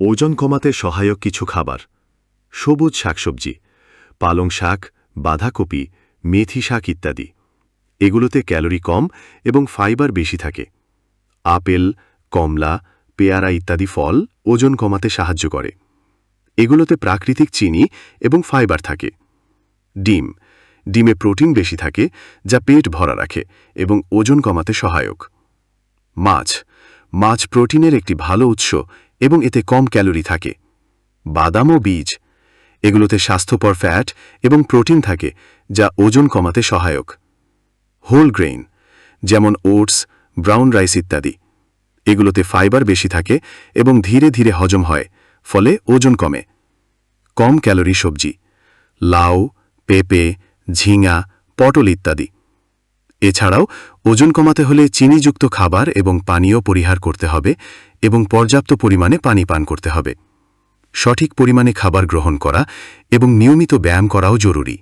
ওজন কমাতে সহায়ক কিছু খাবার। সবুজ শাকসবজি, পালং শাক, বাঁধাকপি, মেথি শাক ইত্যাদি। এগুলোতে ক্যালোরি কম এবং ফাইবার বেশি থাকে। আপেল, কমলা, পেয়ারা ইত্যাদি ফল ওজন কমাতে সাহায্য করে। এগুলোতে প্রাকৃতিক চিনি এবং ফাইবার থাকে। ডিম, ডিমে প্রোটিন বেশি থাকে যা পেট ভরা রাখে এবং ওজন কমাতে সহায়ক। মাছ মাছ প্রোটিনের একটি ভালো উৎস এবং এতে কম ক্যালোরি থাকে। বাদাম ও বীজ, এগুলোতে স্বাস্থ্যপর ফ্যাট এবং প্রোটিন থাকে, যা ওজন কমাতে সহায়ক। হোল গ্রেইন যেমন ওটস ব্রাউন রাইস ইত্যাদি, এগুলোতে ফাইবার বেশি থাকে এবং ধীরে ধীরে হজম হয়, ফলে ওজন কমে। কম ক্যালোরি সবজি, লাউ, পেঁপে, ঝিঙা, পটল ইত্যাদি। এছাড়াও, ওজন কমাতে হলে চিনিযুক্ত খাবার এবং পানীয় পরিহার করতে হবে এবং পর্যাপ্ত পরিমাণে পানি পান করতে হবে। সঠিক পরিমাণে খাবার গ্রহণ করা এবং নিয়মিত ব্যায়াম করাও জরুরি।